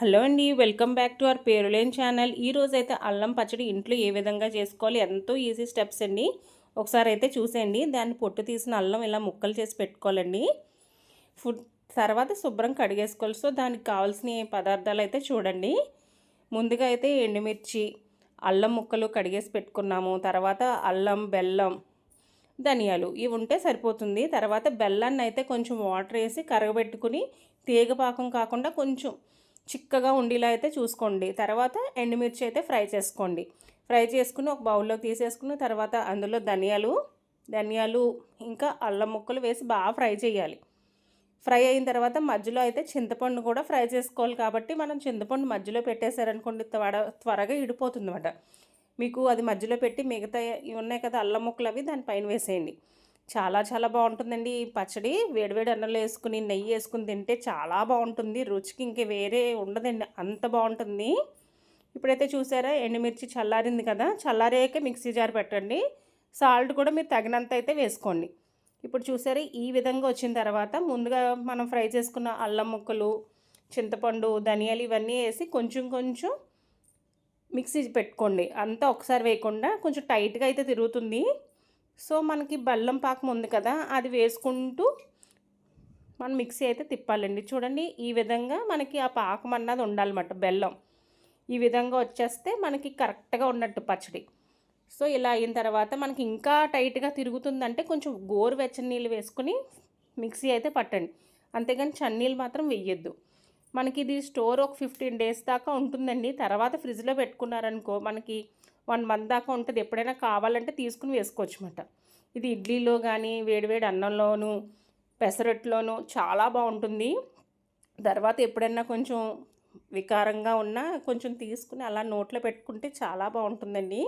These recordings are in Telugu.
హలో అండి వెల్కమ్ బ్యాక్ టు అవర్ పేరులేని ఛానల్. ఈరోజు అయితే అల్లం పచ్చడి ఇంట్లో ఏ విధంగా చేసుకోవాలి ఎంతో ఈజీ స్టెప్స్ అండి. ఒకసారి అయితే చూసేయండి. దాన్ని పొట్టు తీసిన అల్లం ఇలా ముక్కలు చేసి పెట్టుకోవాలండి. ఫుడ్ తర్వాత శుభ్రం కడిగేసుకోవాలి. సో దానికి కావాల్సిన పదార్థాలు అయితే చూడండి. ముందుగా అయితే ఎండుమిర్చి అల్లం ముక్కలు కడిగేసి పెట్టుకున్నాము. తర్వాత అల్లం బెల్లం ధనియాలు ఇవి ఉంటే సరిపోతుంది. తర్వాత బెల్లాన్ని అయితే కొంచెం వాటర్ వేసి కరగబెట్టుకుని తీగపాకం కాకుండా కొంచెం చిక్కగా ఉండేలా అయితే చూసుకోండి. తర్వాత ఎండుమిర్చి అయితే ఫ్రై చేసుకోండి. ఫ్రై చేసుకుని ఒక బౌల్లో తీసేసుకుని తర్వాత అందులో ధనియాలు ధనియాలు ఇంకా అల్లం ముక్కలు వేసి బాగా ఫ్రై చేయాలి. ఫ్రై అయిన తర్వాత మధ్యలో అయితే చింతపండు కూడా ఫ్రై చేసుకోవాలి కాబట్టి మనం చింతపండు మధ్యలో పెట్టేశారనుకోండి త్వర త్వరగా ఇడిపోతుంది అన్నమాట మీకు అది మధ్యలో పెట్టి మిగతా ఉన్నాయి కదా అల్లం ముక్కలు అవి దానిపైన వేసేయండి. చాలా చాలా బాగుంటుందండి ఈ పచ్చడి. వేడివేడి అన్నంలో వేసుకుని నెయ్యి వేసుకుని తింటే చాలా బాగుంటుంది. రుచికి ఇంక వేరే ఉండదండి. అంత బాగుంటుంది. ఇప్పుడైతే చూసారా ఎండుమిర్చి చల్లారింది కదా. చల్లారాక మిక్సీ జార్ పెట్టండి. సాల్ట్ కూడా మీరు తగినంత అయితే వేసుకోండి. ఇప్పుడు చూసారా ఈ విధంగా వచ్చిన తర్వాత ముందుగా మనం ఫ్రై చేసుకున్న అల్లం ముక్కలు చింతపండు ధనియాలు ఇవన్నీ వేసి కొంచెం కొంచెం మిక్సీ పెట్టుకోండి. అంతా ఒకసారి వేయకుండా కొంచెం టైట్గా అయితే తిరుగుతుంది. సో మనకి బెల్లం పాకం ఉంది కదా అది వేసుకుంటూ మనం మిక్సీ అయితే తిప్పాలండి. చూడండి ఈ విధంగా మనకి ఆ పాకం అన్నది ఉండాలన్నమాట బెల్లం. ఈ విధంగా వచ్చేస్తే మనకి కరెక్ట్గా ఉన్నట్టు పచ్చడి. సో ఇలా అయిన తర్వాత మనకి ఇంకా టైట్గా తిరుగుతుందంటే కొంచెం గోరువెచ్చని నీళ్ళు వేసుకుని మిక్సీ అయితే పట్టండి. అంతేగాని చన్నీళ్ళు మాత్రం వెయ్యొద్దు మనకి ఇది స్టోర్ ఒక ఫిఫ్టీన్ డేస్ దాకా ఉంటుందండి. తర్వాత ఫ్రిడ్జ్లో పెట్టుకున్నారనుకో మనకి వన్ మంత్ దాకా ఉంటుంది. ఎప్పుడైనా కావాలంటే తీసుకుని వేసుకోవచ్చు అనమాట ఇది ఇడ్లీలో కానీ వేడివేడి అన్నంలోను పెసరట్లోనూ చాలా బాగుంటుంది. తర్వాత ఎప్పుడైనా కొంచెం వికారంగా ఉన్నా కొంచెం తీసుకుని అలా నోట్లో పెట్టుకుంటే చాలా బాగుంటుందండి.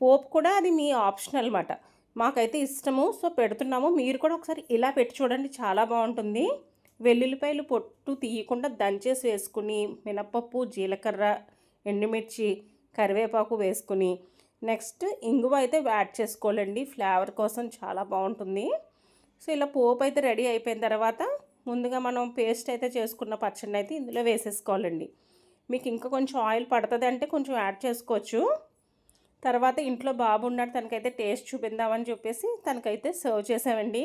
పోపు కూడా అది మీ ఆప్షనల్ అనమాట మాకైతే ఇష్టము. సో పెడుతున్నాము. మీరు కూడా ఒకసారి ఇలా పెట్టి చూడండి. చాలా బాగుంటుంది. వెల్లుల్లిపాయలు పొట్టు తీయకుండా దంచేసి వేసుకుని మినపప్పు జీలకర్ర ఎండుమిర్చి కరివేపాకు వేసుకుని. నెక్స్ట్ ఇంగువ అయితే యాడ్ చేసుకోవాలండి. ఫ్లేవర్ కోసం చాలా బాగుంటుంది. సో ఇలా పోపు అయితే రెడీ అయిపోయిన తర్వాత ముందుగా మనం పేస్ట్ అయితే చేసుకున్న పచ్చడిని అయితే ఇందులో వేసేసుకోవాలండి. మీకు ఇంకా కొంచెం ఆయిల్ పడుతుంది అంటే కొంచెం యాడ్ చేసుకోవచ్చు. తర్వాత ఇంట్లో బాబు ఉన్నాడు తనకైతే టేస్ట్ చూపిందామని చెప్పేసి తనకైతే సర్వ్ చేసామండి.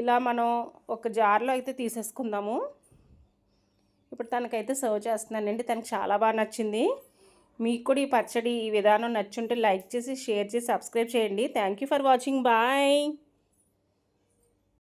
ఇలా మనం ఒక జార్లో అయితే తీసేసుకుందాము. ఇప్పుడు తనకైతే సర్వ్ చేస్తున్నానండి. తనకు చాలా బాగా నచ్చింది. మీకు కూడా ఈ పచ్చడి ఈ విధానం నచ్చుంటే లైక్ చేసి షేర్ చేసి సబ్స్క్రైబ్ చేయండి. Thank you for watching bye